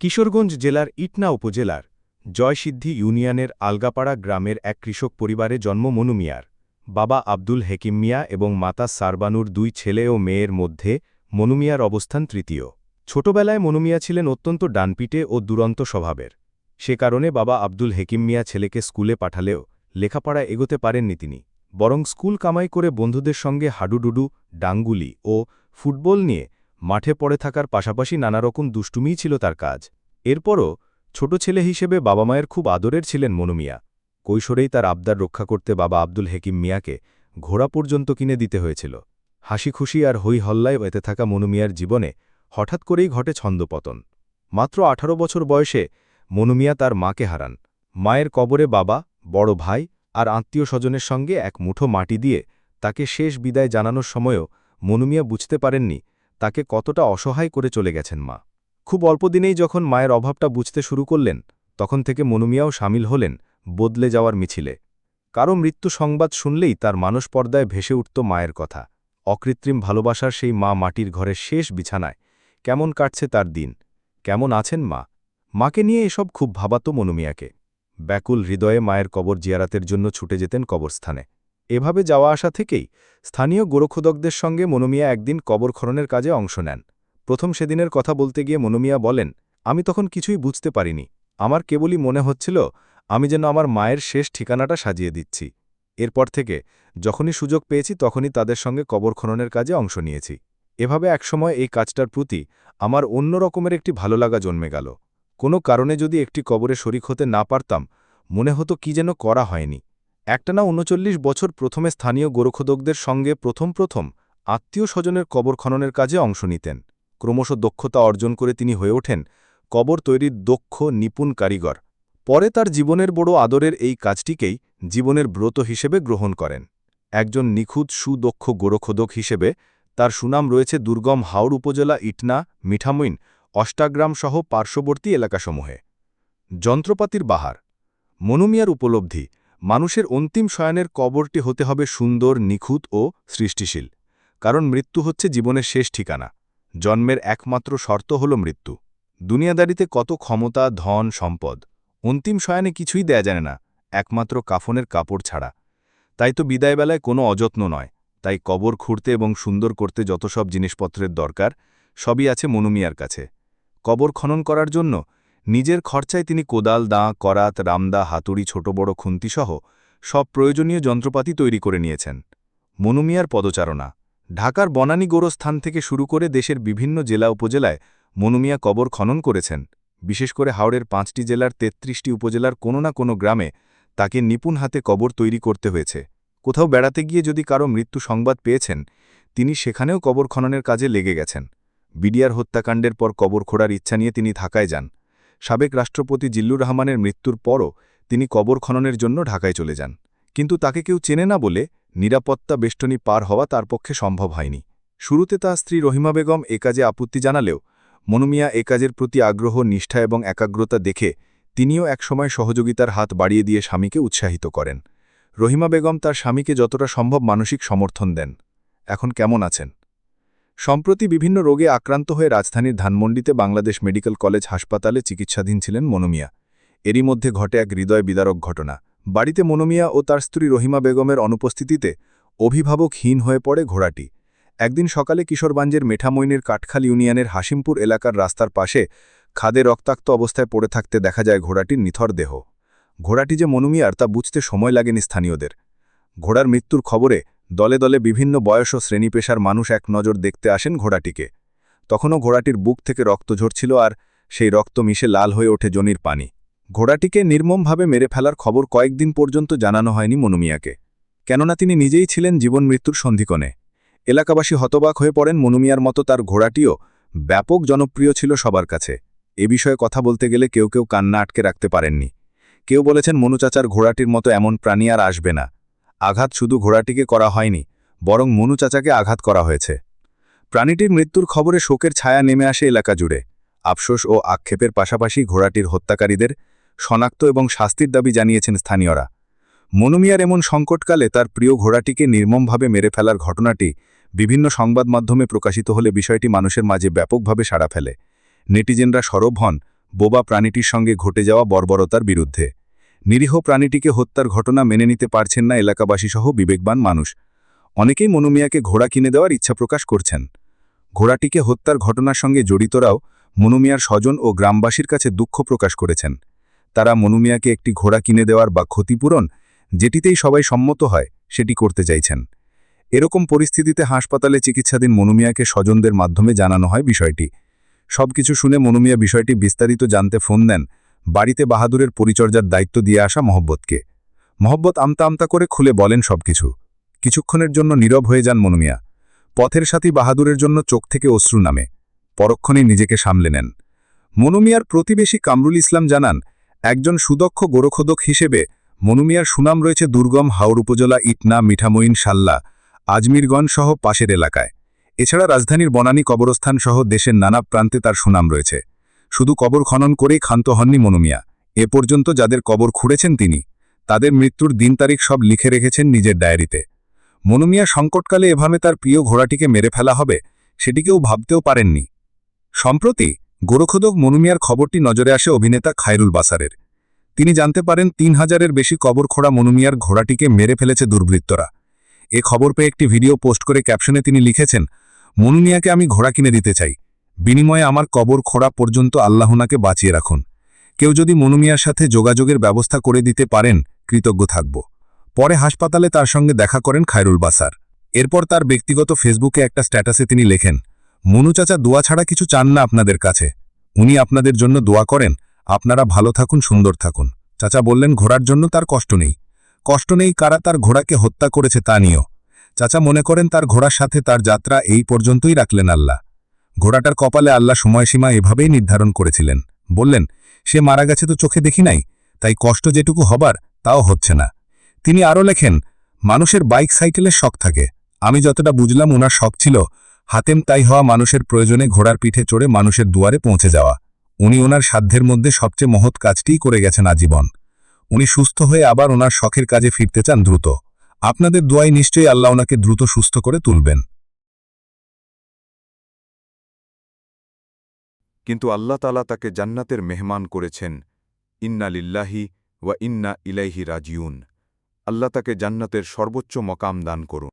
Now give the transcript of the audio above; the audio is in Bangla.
কিশোরগঞ্জ জেলার ইটনা উপজেলার জয়সিদ্ধি ইউনিয়নের আলগাপাড়া গ্রামের এক কৃষক পরিবারে জন্ম মনু মিয়ার। বাবা আব্দুল হেকিম মিয়া এবং মাতা সারবানুর দুই ছেলে ও মেয়ের মধ্যে মনু মিয়ার অবস্থান তৃতীয়। ছোটবেলায় মনু মিয়া ছিলেন অত্যন্ত ডানপিটে ও দুরন্ত স্বভাবের। সে কারণে বাবা আব্দুল হেকিম মিয়া ছেলেকে স্কুলে পাঠালেও লেখাপড়া এগোতে পারেননি তিনি। বরং স্কুল কামাই করে বন্ধুদের সঙ্গে হাডুডুডু, ডাঙ্গুলি ও ফুটবল নিয়ে মাঠে পড়ে থাকার পাশাপাশি নানারকম দুষ্টুমিই ছিল তার কাজ। এরপরও ছোট ছেলে হিসেবে বাবা মায়ের খুব আদরের ছিলেন মনু মিয়া কৈশোরেই তার আবদার রক্ষা করতে বাবা আব্দুল হেকিম মিয়াকে ঘোড়া পর্যন্ত কিনে দিতে হয়েছিল। হাসি খুশি আর হই হল্লায় এতে থাকা মনু মিয়ার জীবনে হঠাৎ করেই ঘটে ছন্দপতন। মাত্র আঠারো বছর বয়সে মনু মিয়া তার মাকে হারান। মায়ের কবরে বাবা, বড় ভাই আর আত্মীয় স্বজনের সঙ্গে এক মুঠো মাটি দিয়ে তাকে শেষ বিদায় জানানোর সময়ও মনুমিয়া বুঝতে পারেননি তাকে কতটা অসহায় করে চলে গেছেন মা। খুব অল্প দিনেই যখন মায়ের অভাবটা বুঝতে শুরু করলেন, তখন থেকে মনুমিয়াও সামিল হলেন বদলে যাওয়ার মিছিলে। কারও মৃত্যু সংবাদ শুনলেই তার মানস পর্দায় ভেসে উঠত মায়ের কথা। অকৃত্রিম ভালোবাসার সেই মা মাটির ঘরের শেষ বিছানায়, কেমন কাটছে তার দিন? কেমন আছেন মা? মাকে নিয়ে এসব খুব ভাবাত মনুমিয়াকে। ব্যাকুল হৃদয়ে মায়ের কবর জিয়ারাতের জন্য ছুটে যেতেন কবরস্থানে। এভাবে যাওয়া আসা থেকেই স্থানীয় গোরক্ষদকদের সঙ্গে মনোমিয়া একদিন কবর খননের কাজে অংশ নেন। প্রথম সেদিনের কথা বলতে গিয়ে মনোমিয়া বলেন, আমি তখন কিছুই বুঝতে পারিনি। আমার কেবলই মনে হচ্ছিল, আমি যেন আমার মায়ের শেষ ঠিকানাটা সাজিয়ে দিচ্ছি। এরপর থেকে যখনই সুযোগ পেয়েছি, তখনই তাদের সঙ্গে কবর খননের কাজে অংশ নিয়েছি। এভাবে একসময় এই কাজটার প্রতি আমার অন্য রকমের একটি ভালো লাগা জন্মে গেল। কোনো কারণে যদি একটি কবরে শরিক হতে না পারতাম, মনে হতো কি যেন করা হয়নি। একটানা উনচল্লিশ বছর প্রথমে স্থানীয় গোরক্ষদকদের সঙ্গে প্রথম প্রথম আত্মীয় স্বজনের কবর খননের কাজে অংশ নিতেন। ক্রমশ দক্ষতা অর্জন করে তিনি হয়ে ওঠেন কবর তৈরির দক্ষ, নিপুণ কারিগর। পরে তার জীবনের বড় আদরের এই কাজটিকেই জীবনের ব্রত হিসেবে গ্রহণ করেন। একজন নিখুঁত, সুদক্ষ গোরক্ষদক হিসেবে তার সুনাম রয়েছে দুর্গম হাওড় উপজেলা ইটনা, মিঠামইন, অষ্টাগ্রাম সহ পার্শ্ববর্তী এলাকাসমূহে। যন্ত্রপাতির বাহার। মনুমিয়ার উপলব্ধি। মানুষের অন্তিম শয়নের কবরটি হতে হবে সুন্দর, নিখুঁত ও সৃষ্টিশীল, কারণ মৃত্যু হচ্ছে জীবনের শেষ ঠিকানা। জন্মের একমাত্র শর্ত হল মৃত্যু। দুনিয়াদারিতে কত ক্ষমতা, ধন, সম্পদ, অন্তিম শয়নে কিছুই দেয়া জানে না, একমাত্র কাফনের কাপড় ছাড়া। তাই তো বিদায়বেলায় কোনো অযত্ন নয়, তাই কবর খুঁড়তে এবং সুন্দর করতে যত সব জিনিসপত্রের দরকার, সবই আছে মনুমিয়ার কাছে। কবর খনন করার জন্য নিজের খরচায় তিনি কোদাল, দাঁ, করাত, রামদা, হাতুড়ি, ছোট বড় খুন্তিসহ সব প্রয়োজনীয় যন্ত্রপাতি তৈরি করে নিয়েছেন। মনুমিয়ার পদচারণা। ঢাকার বনানী গোরস্থান থেকে শুরু করে দেশের বিভিন্ন জেলা উপজেলায় মনুমিয়া কবর খনন করেছেন। বিশেষ করে হাওড়ের পাঁচটি জেলার ৩৩টি উপজেলার কোনো না কোনো গ্রামে তাকে নিপুণ হাতে কবর তৈরি করতে হয়েছে। কোথাও বেড়াতে গিয়ে যদি কারও মৃত্যু সংবাদ পেয়েছেন, তিনি সেখানেও কবর খননের কাজে লেগে গেছেন। বিডিআর হত্যাকাণ্ডের পর কবর খোঁড়ার ইচ্ছা নিয়ে তিনি ঢাকায় যান। সাবেক রাষ্ট্রপতি জিল্লুর রহমানের মৃত্যুর পরও তিনি কবর খননের জন্য ঢাকায় চলে যান। কিন্তু তাকে কেউ চেনে না বলে নিরাপত্তা বেষ্টনী পার হওয়া তার পক্ষে সম্ভব হয়নি। শুরুতে তার স্ত্রী রহিমা বেগম এ কাজে আপত্তি জানালেও মনুমিয়া এ কাজের প্রতি আগ্রহ, নিষ্ঠা এবং একাগ্রতা দেখে তিনিও একসময় সহযোগিতার হাত বাড়িয়ে দিয়ে স্বামীকে উৎসাহিত করেন। রহিমা বেগম তার স্বামীকে যতটা সম্ভব মানসিক সমর্থন দেন। এখন কেমন আছেন? সম্প্রতি বিভিন্ন রোগে আক্রান্ত হয়ে রাজধানীর ধানমন্ডিতে বাংলাদেশ মেডিকেল কলেজ হাসপাতালে চিকিৎসাধীন ছিলেন মনোমিয়া। এরই মধ্যে ঘটে এক হৃদয় বিদারক ঘটনা। বাড়িতে মনোমিয়া ও তার স্ত্রী রহিমা বেগমের অনুপস্থিতিতে অভিভাবকহীন হয়ে পড়ে ঘোড়াটি। একদিন সকালে কিশোরগঞ্জের মেঠামইনের কাঠখাল ইউনিয়নের হাসিমপুর এলাকার রাস্তার পাশে খাদে রক্তাক্ত অবস্থায় পড়ে থাকতে দেখা যায় ঘোড়াটির নিথর দেহ। ঘোড়াটি যে মনুমিয়ার তা বুঝতে সময় লাগেনি স্থানীয়দের। ঘোড়ার মৃত্যুর খবরে দলে দলে বিভিন্ন বয়স ও শ্রেণি পেশার মানুষ এক নজর দেখতে আসেন ঘোড়াটিকে। তখনও ঘোড়াটির বুক থেকে রক্ত ঝরছিল আর সেই রক্ত মিশে লাল হয়ে ওঠে জনির পানি। ঘোড়াটিকে নির্মমভাবে মেরে ফেলার খবর কয়েকদিন পর্যন্ত জানানো হয়নি মনুমিয়াকে। কেননা তিনি নিজেই ছিলেন জীবন মৃত্যুর সন্ধিকণে। এলাকাবাসী হতবাক হয়ে পড়েন মনুমিয়ার মতো তার ঘোড়াটিও ব্যাপক জনপ্রিয় ছিল সবার কাছে। এ বিষয়ে কথা বলতে গেলে কেউ কেউ কান্না আটকে রাখতে পারেননি। কেউ বলেছেন মনুচাচার ঘোড়াটির মতো এমন প্রাণী আর আসবে না। আঘাত শুধু ঘোড়াটিকে করা হয়নি, বরং মনু চাচাকে আঘাত করা হয়েছে। প্রাণীটির মৃত্যুর খবরে শোকের ছায়া নেমে আসে এলাকা জুড়ে। আফসোস ও আক্ষেপের পাশাপাশি ঘোড়াটির হত্যাকারীদের শনাক্ত এবং শাস্তির দাবি জানিয়েছেন স্থানীয়রা। মনুমিয়ার এমন সংকটকালে তার প্রিয় ঘোড়াটিকে নির্মমভাবে মেরে ফেলার ঘটনাটি বিভিন্ন সংবাদ মাধ্যমে প্রকাশিত হলে বিষয়টি মানুষের মাঝে ব্যাপকভাবে সাড়া ফেলে। নেটিজেনরা সরব হন, বোবা প্রাণীটির সঙ্গে ঘটে যাওয়া বর্বরতার বিরুদ্ধে। নিরীহ প্রাণীটিকে হত্যার ঘটনা মেনে নিতে পারছেন না এলাকাবাসীসহ বিবেকবান মানুষ। অনেকেই মনুমিয়াকে ঘোড়া কিনে দেওয়ার ইচ্ছা প্রকাশ করছেন। ঘোড়াটিকে হত্যার ঘটনার সঙ্গে জড়িতরাও মনুমিয়ার স্বজন ও গ্রামবাসীর কাছে দুঃখ প্রকাশ করেছেন। তারা মনুমিয়াকে একটি ঘোড়া কিনে দেওয়ার বা ক্ষতিপূরণ যেটিতেই সবাই সম্মত হয়, সেটি করতে চাইছেন। এরকম পরিস্থিতিতে হাসপাতালে চিকিৎসাধীন মনুমিয়াকে স্বজনদের মাধ্যমে জানানো হয় বিষয়টি। সবকিছু শুনে মনুমিয়া বিষয়টি বিস্তারিত জানতে ফোন দেন বাড়িতে বাহাদুরের পরিচর্যার দায়িত্ব দিয়ে আসা মহব্বতকে। মহব্বত আমতা আমতা করে খুলে বলেন সবকিছু। কিছুক্ষণের জন্য নীরব হয়ে যান মনুমিয়া। পথের সাথী বাহাদুরের জন্য চোখ থেকে অশ্রু নামে। পরক্ষণেই নিজেকে সামলে নেন। মনুমিয়ার প্রতিবেশী কামরুল ইসলাম জানান, একজন সুদক্ষ গোরখোদক হিসেবে মনুমিয়ার সুনাম রয়েছে দুর্গম হাওড় উপজেলা ইটনা, মিঠামইন সাল্লা আজমিরগঞ্জ সহ পাশের এলাকায়। এছাড়া রাজধানীর বনানী কবরস্থান সহ দেশের নানা প্রান্তে তার সুনাম রয়েছে। শুধু কবর খনন করেই ক্ষান্ত হননি মনুমিয়া। এ পর্যন্ত যাদের কবর খুঁড়েছেন তিনি, তাদের মৃত্যুর দিন তারিখ সব লিখে রেখেছেন নিজের ডায়েরিতে। মনুমিয়া সংকটকালে এভাবে তার প্রিয় ঘোড়াটিকে মেরে ফেলা হবে, সেটি কেউ ভাবতেও পারেননি। সম্প্রতি গোরখোদক মনুমিয়ার খবরটি নজরে আসে অভিনেতা খায়রুল বাসারের। তিনি জানতে পারেন তিন হাজারের বেশি কবর খোড়া মনুমিয়ার ঘোড়াটিকে মেরে ফেলেছে দুর্বৃত্তরা। এ খবর পেয়ে একটি ভিডিও পোস্ট করে ক্যাপশনে তিনি লিখেছেন, মনুমিয়াকে আমি ঘোড়া কিনে দিতে চাই। বিনিময়ে আমার কবর খোড়া পর্যন্ত আল্লাহনাকে বাঁচিয়ে রাখুন। কেউ যদি মনুমিয়ার সাথে যোগাযোগের ব্যবস্থা করে দিতে পারেন, কৃতজ্ঞ থাকব। পরে হাসপাতালে তার সঙ্গে দেখা করেন খায়রুল বাসার। এরপর তার ব্যক্তিগত ফেসবুকে একটা স্ট্যাটাসে তিনি লেখেন, মনু চাচা, দোয়া ছাড়া কিছু চান না আপনাদের কাছে। উনি আপনাদের জন্য দোয়া করেন। আপনারা ভালো থাকুন, সুন্দর থাকুন। চাচা বললেন, ঘোড়ার জন্য তার কষ্ট নেই। কষ্ট নেই কারা তার ঘোড়াকে হত্যা করেছে তা নিয়েও। চাচা মনে করেন তার ঘোড়ার সাথে তার যাত্রা এই পর্যন্তই রাখলেন আল্লাহ। ঘোড়াটার কপালে আল্লাহ সময়সীমা এভাবেই নির্ধারণ করেছিলেন। বললেন, সে মারা গেছে তো চোখে দেখি নাই? তাই কষ্ট যেটুকু হবার, তাও হচ্ছে না। তিনি আরও লেখেন, মানুষের বাইক সাইকেলের শখ থাকে। আমি যতটা বুঝলাম ওনার শখ ছিল, হাতেম তাই হওয়া মানুষের প্রয়োজনে ঘোড়ার পিঠে চড়ে মানুষের দুয়ারে পৌঁছে যাওয়া। উনি ওনার সাধ্যের মধ্যে সবচেয়ে মহৎ কাজটিই করে গেছেন আজীবন। উনি সুস্থ হয়ে আবার ওনার শখের কাজে ফিরতে চান দ্রুত। আপনাদের দোয়াই নিশ্চয়ই আল্লাহ ওনাকে দ্রুত সুস্থ করে তুলবেন। কিন্তু আল্লাহ তালা তাকে জান্নাতের মেহমান করেছেন। ইন্না লিল্লাহি ওয়া ইন্না ইলাইহি রাজিউন। আল্লাহ তাকে জান্নাতের সর্বোচ্চ মকাম দান করুন।